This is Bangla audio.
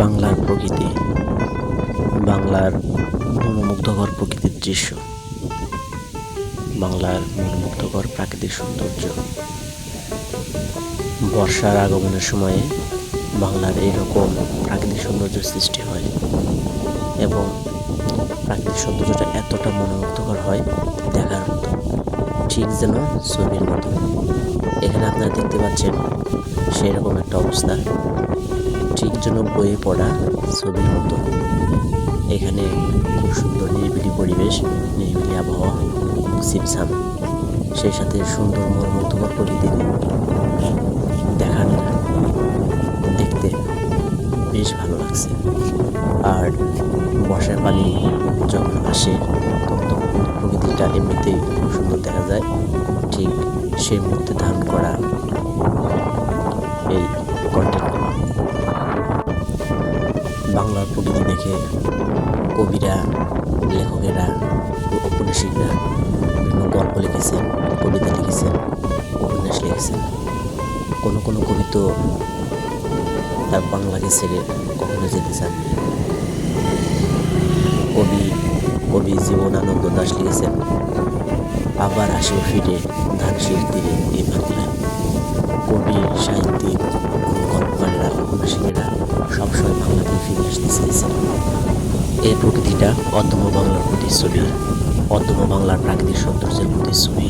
বাংলার প্রকৃতি, বাংলার মনোমুগ্ধকর প্রকৃতির দৃশ্য, বাংলার মনোমুগ্ধকর প্রাকৃতিক সৌন্দর্য। বর্ষার আগমনের সময়ে বাংলার এইরকম প্রাকৃতিক সৌন্দর্য সৃষ্টি হয় এবং প্রাকৃতিক সৌন্দর্যটা এতটা মনোমুগ্ধকর হয় দেখার মতো, ঠিক যেন ছবির মতো। এখানে আপনারা দেখতে পাচ্ছেন সেই রকম একটা অবস্থা। যেন বইয়ে পড়া ছবির মতো। এখানে খুব সুন্দর নিরিবিলি পরিবেশ, নিরিবিলি আবহাওয়া, সিমসাম, সেই সাথে সুন্দর মনোমুগ্ধকর প্রকৃতির দেখার দেখতে বেশ ভালো লাগছে। আর বর্ষার পানি যখন আসে, তখন প্রকৃতিটা এমনিতেই খুব সুন্দর দেখা যায়। ঠিক সেই মুহূর্তে বাংলার প্রকৃতি দেখে কবিরা, লেখকেরা ঔপন্যাসিকরা বিভিন্ন গল্প লিখেছেন, কবিতা লিখেছেন, উপন্যাস লিখেছেন। কোনো কোনো কবি তো তার বাংলাকে ছেড়ে কখনো যেতে চান কবি কবি জীবনানন্দ দাস লিখেছেন, আবার আসিও ফিরে ধানশীল তীরে এই বাংলায়। কবি সাহিত্যিক এই প্রকৃতিটা অন্ধ্র বাংলার প্রতিচ্ছবি অন্ধ্র বাংলার প্রাকৃতিক সৌন্দর্যের প্রতিচ্ছবি।